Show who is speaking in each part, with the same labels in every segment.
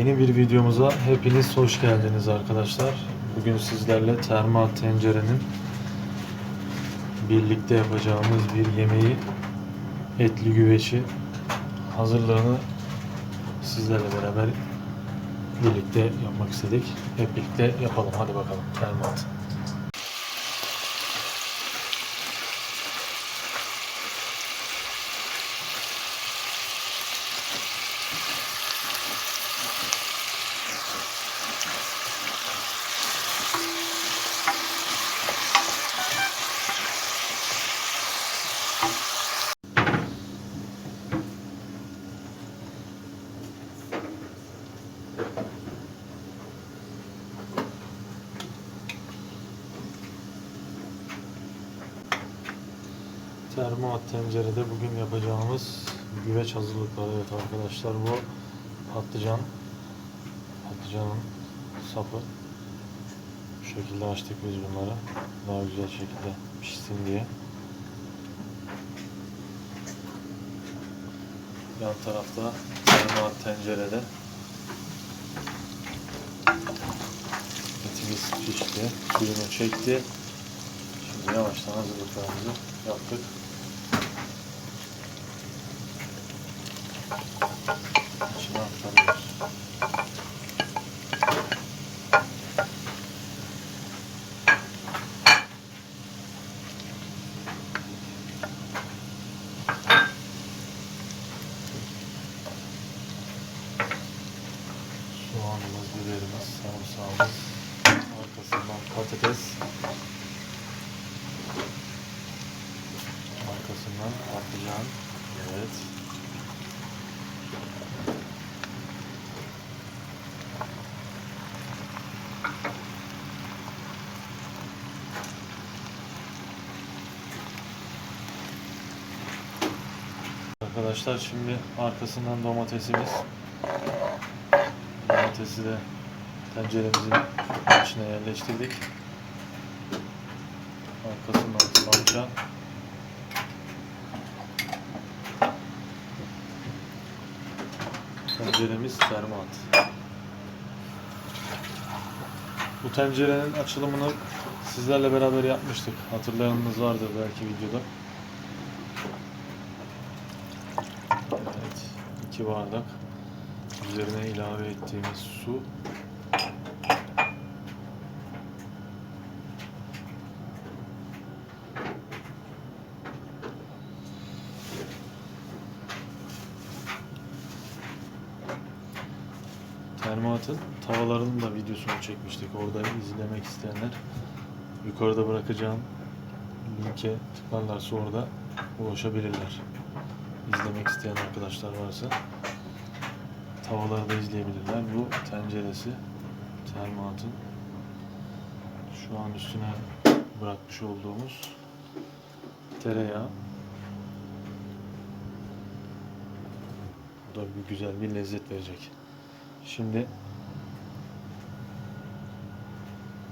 Speaker 1: Yeni bir videomuza hepiniz hoş geldiniz arkadaşlar. Bugün sizlerle termal tencerenin birlikte yapacağımız bir yemeği etli güveçi hazırlığını sizlerle beraber birlikte yapmak istedik. Hep birlikte yapalım. Hadi bakalım. Termal. Termoat tencerede bugün yapacağımız güveç hazırlıkları. Evet arkadaşlar bu patlıcan. Patlıcanın sapı. Bu şekilde açtık biz bunları. Daha güzel şekilde pişsin diye. Yan tarafta termoat tencerede etimiz pişti. Suyunu çekti. Şimdi yavaştan hazırlıklarımızı yaptık. Biberimiz, sarımsağımız, arkasından patates, Arkasından patlıcan. Evet. Arkadaşlar şimdi arkasından domatesimiz. Domatesi de tenceremizin içine yerleştirdik. Arkasından salça. Tenceremiz termat. Bu tencerenin açılımını sizlerle beraber yapmıştık. Hatırlayanınız vardır belki videoda. Evet, iki bardak. Üzerine ilave ettiğimiz su. Termat'ın tavalarının da videosunu çekmiştik. Orada izlemek isteyenler yukarıda bırakacağım linke tıklarlarsa orada ulaşabilirler. İzlemek isteyen arkadaşlar varsa tavaları da izleyebilirler. Bu tenceresi Termat'ın şu an üstüne bırakmış olduğumuz tereyağı. Bu da bir güzel bir lezzet verecek. Şimdi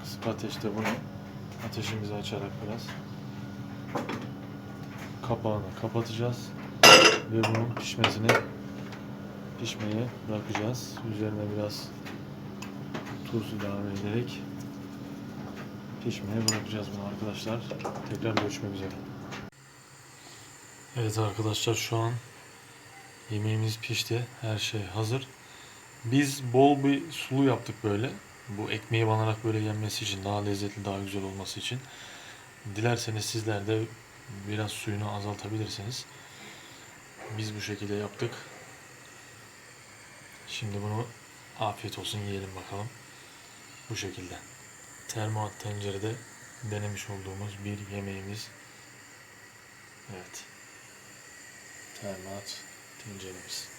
Speaker 1: kısık ateşte bunu ateşimizi açarak biraz kapağını kapatacağız ve bunun pişmesini pişmeye bırakacağız. Üzerine biraz tuz ilave ederek pişmeye bırakacağız bunu arkadaşlar. Tekrar görüşmek üzere. Evet arkadaşlar şu an yemeğimiz pişti. Her şey hazır. Biz bol bir sulu yaptık böyle. Bu ekmeği banarak böyle yenmesi için, daha lezzetli, daha güzel olması için. Dilerseniz sizler de biraz suyunu azaltabilirsiniz. Biz bu şekilde yaptık. Şimdi bunu afiyet olsun yiyelim bakalım. Bu şekilde. Termoat tencerede denemiş olduğumuz bir yemeğimiz. Evet. Termoat tenceremiz.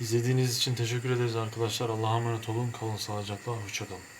Speaker 1: İzlediğiniz için teşekkür ederiz arkadaşlar. Allah'a emanet olun. Kalın sağlıcakla. Hoşçakalın.